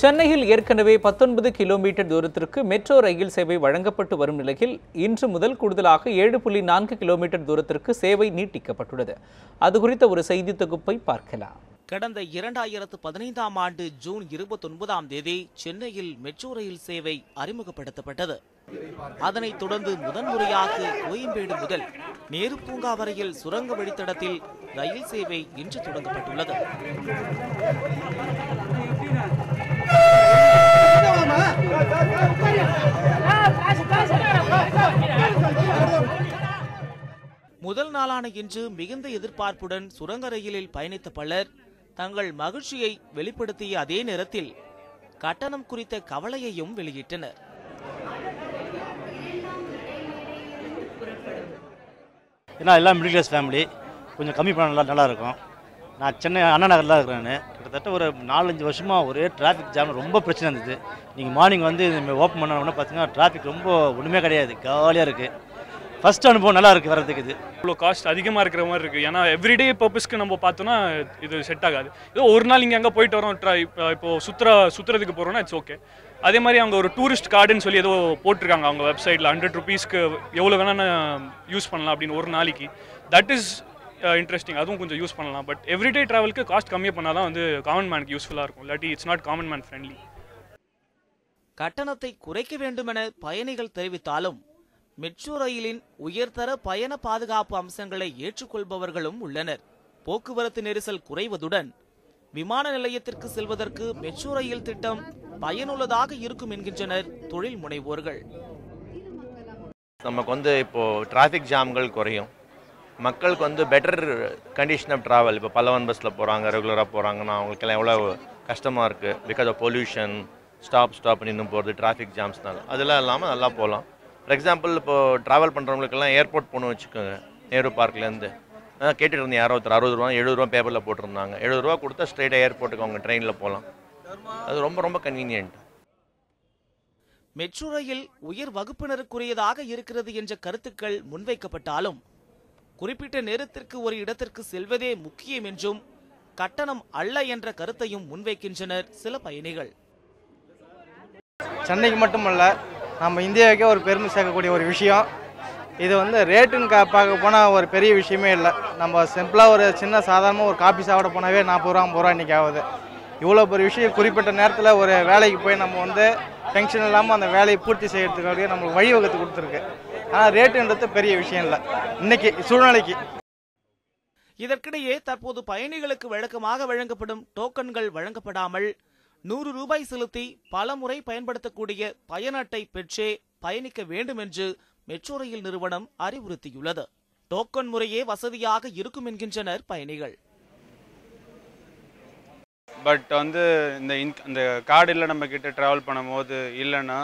சென்னையில் ஏற்கனவே பத்தொன்பது கிலோமீட்டர் தூரத்திற்கு மெட்ரோ ரயில் சேவை வழங்கப்பட்டு வரும் நிலையில் இன்று முதல் கூடுதலாக ஏழு புள்ளி நான்கு கிலோமீட்டர் தூரத்திற்கு சேவை நீட்டிக்கப்பட்டுள்ளது. அது குறித்த ஒரு செய்தி தொகுப்பை பார்க்கலாம். கடந்த இரண்டாயிரத்து பதினைந்தாம் ஆண்டு ஜூன் இருபத்தொன்பதாம் தேதி சென்னையில் மெட்ரோ ரயில் சேவை அறிமுகப்படுத்தப்பட்டது. அதனைத் தொடர்ந்து முதன்முறையாக கோயம்பேடு முதல் நேரு பூங்கா வரையில் சுரங்க வழித்தடத்தில் ரயில் சேவை இன்று தொடங்கப்பட்டுள்ளது முதல் நாளான இன்று மிகுந்த எதிர்பார்ப்புடன் சுரங்க ரயிலில் பயணித்த பலர் தங்கள் மகிழ்ச்சியை வெளிப்படுத்திய அதே நேரத்தில் கட்டணம் குறித்த கவலையையும் வெளியிட்டனர். ஏன்னா எல்லாம் மிடில் கிளாஸ் ஃபேமிலி கொஞ்சம் கம்மி பண்ண நல்லா நல்லா இருக்கும். நான் சென்னை அண்ணா நகரில் இருக்கிறேன் கிட்டத்தட்ட ஒரு நாலஞ்சு வருஷமாக ஒரே டிராஃபிக் ஜாம் ரொம்ப பிரச்சனை இருந்தது. நீங்கள் மார்னிங் வந்து ஓப்பன் பண்ண உடனே பார்த்தீங்கன்னா டிராஃபிக் ரொம்ப ஒன்றுமே கிடையாது. காலியாக இருக்குது ஃபர்ஸ்ட் அனுபவம் நல்லா இருக்குது வர்றதுக்கு இது. இவ்வளோ காஸ்ட் அதிகமாக இருக்கிற மாதிரி இருக்குது ஏன்னா எவ்ரிடே பர்பஸ்க்கு நம்ம பார்த்தோன்னா இது செட் ஆகாது. ஏதோ ஒரு நாள் இங்கே அங்கே போயிட்டு வரோம் ட்ரை இப்போ இப்போ சுற்றுற சுற்றுறதுக்கு போகிறோன்னா இட்ஸ் ஓகே அதே மாதிரி அவங்க ஒரு டூரிஸ்ட் கார்டுன்னு சொல்லி ஏதோ போட்டிருக்காங்க. அவங்க வெப்சைட்டில் ஹண்ட்ரட் ருபீஸ்க்கு எவ்வளோ வேணால் யூஸ் பண்ணலாம் அப்படின்னு ஒரு நாளைக்கு. தட் இஸ் இன்ட்ரெஸ்டிங் அதுவும் கொஞ்சம் யூஸ் பண்ணலாம். பட் எவ்ரிடே ட்ராவலுக்கு காஸ்ட் கம்மி பண்ணால் தான் வந்து காமன் மேனுக்கு யூஸ்ஃபுல்லாக இருக்கும். இல்லாட்டி it's not common man friendly கட்டணத்தை குறைக்க வேண்டுமென பயணிகள் தெரிவித்தாலும் மெட்ரோ ரயிலின் உயர்தர பயண பாதுகாப்பு அம்சங்களை ஏற்றுக்கொள்பவர்களும் உள்ளனர். போக்குவரத்து நெரிசல் குறைவதுடன் விமான நிலையத்திற்கு செல்வதற்கு மெட்ரோ ரயில் திட்டம் பயனுள்ளதாக இருக்கும் என்கின்றனர் தொழில் முனைவோர்கள். நமக்கு வந்து இப்போது டிராஃபிக் ஜாம்கள் குறையும். மக்களுக்கு வந்து பெட்டர் கண்டிஷன் ஆஃப் ட்ராவல் இப்போ பல்லவன் பஸ்ஸில் போகிறாங்க ரெகுலராக போகிறாங்கன்னா அவங்களுக்கெல்லாம் எவ்வளோ கஷ்டமாக இருக்குது because of pollution stop stop நின்று போகிறது டிராஃபிக் ஜாம்ஸ்னால அதெல்லாம் இல்லாமல் நல்லா போகலாம். ஃபார் எக்ஸாம்பிள் இப்போது ட்ராவல் பண்ணுறவங்களுக்கெல்லாம் ஏர்போர்ட் போகணும்னு வச்சுக்கோங்க நேரு பார்க்லேருந்து கேட்டுட்டு இருந்தேன் யாரோ ஒருத்தர் அறுபது ரூபா எழுபது ரூபா பேப்பரில் போட்டிருந்தாங்க. எழுபது ரூபா கொடுத்தா ஸ்ட்ரெயிட்டாக ஏர்போர்ட்டுக்கு அவங்க ட்ரெயினில் போகலாம். அது ரொம்ப ரொம்ப கன்வீனியன்ட் மெட்ரோ ரயில் உயர் வகுப்பினருக்குரியதாக இருக்கிறது என்ற கருத்துக்கள் முன்வைக்கப்பட்டாலும் குறிப்பிட்ட நேரத்திற்கு ஒரு இடத்திற்கு செல்வதே முக்கியம் என்றும் கட்டணம் அல்ல என்ற கருத்தையும் முன்வைக்கின்றனர் சில பயணிகள். சென்னைக்கு மட்டுமல்ல நம்ம இந்தியாவுக்கே ஒரு பெருமை சேர்க்கக்கூடிய ஒரு விஷயம். இது வந்து ரேட்டுன்னு கா பார்க்க போனால் ஒரு பெரிய விஷயமே இல்லை. நம்ம சிம்பிளாக ஒரு சின்ன சாதாரணமாக ஒரு காபி சாப்பிட போனாவே நாற்பது ரூபா ஐம்பது ரூபா இன்றைக்கி ஆகுது. இவ்வளோ ஒரு விஷயம் குறிப்பிட்ட நேரத்தில் ஒரு வேலைக்கு போய் நம்ம வந்து டென்ஷன் இல்லாமல் அந்த வேலையை பூர்த்தி செய்கிறதுக்காக நம்மளுக்கு வழிவகுத்து கொடுத்துருக்கு. ஆனால் ரேட்டுன்றது பெரிய விஷயம் இல்லை. இன்னைக்கு சூழ்நிலைக்கு. இதற்கிடையே தற்போது பயணிகளுக்கு வழக்கமாக வழங்கப்படும் டோக்கன்கள் வழங்கப்படாமல் நூறு ரூபாய் செலுத்தி பல முறை பயன்படுத்தக்கூடிய பயண அட்டை பெற்றே பயணிக்க வேண்டும் என்று மெட்ரோ ரயில் நிறுவனம் அறிவுறுத்தியுள்ளது. டோக்கன் முறையே வசதியாக இருக்கும் என்கின்றனர் பயணிகள். பட் வந்து இந்த இன் இந்த கார்டு இல்லை நம்ம கிட்ட ட்ராவல் பண்ணும்போது இல்லைன்னா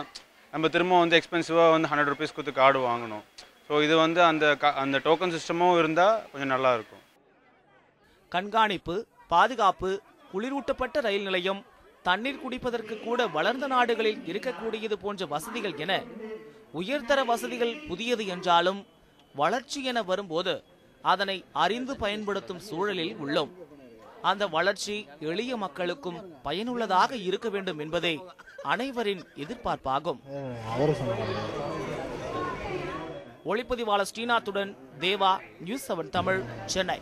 நம்ம திரும்ப வந்து எக்ஸ்பென்சிவாக வந்து ஹண்ட்ரட் ருபீஸ் கொடுத்து கார்டு வாங்கணும். ஸோ இது வந்து அந்த அந்த டோக்கன் சிஸ்டமும் இருந்தால் கொஞ்சம் நல்லா இருக்கும். கண்காணிப்பு பாதுகாப்பு குளிரூட்டப்பட்ட ரயில் நிலையம் தண்ணீர் குடிப்பதற்கு கூட வளர்ந்த நாடுகளில் இருக்கக்கூடியது போன்ற வசதிகள் என உயர்தர வசதிகள் புதியது என்றாலும் வளர்ச்சி என வரும்போது அதனை அறிந்து பயன்படுத்தும் சூழலில் உள்ளோம். அந்த வளர்ச்சி எளிய மக்களுக்கும் பயனுள்ளதாக இருக்க வேண்டும் என்பதே அனைவரின் எதிர்பார்ப்பாகும். ஒளிப்பதிவாளர் ஸ்ரீநாத்துடன் தேவா நியூஸ் செவன் தமிழ் சென்னை.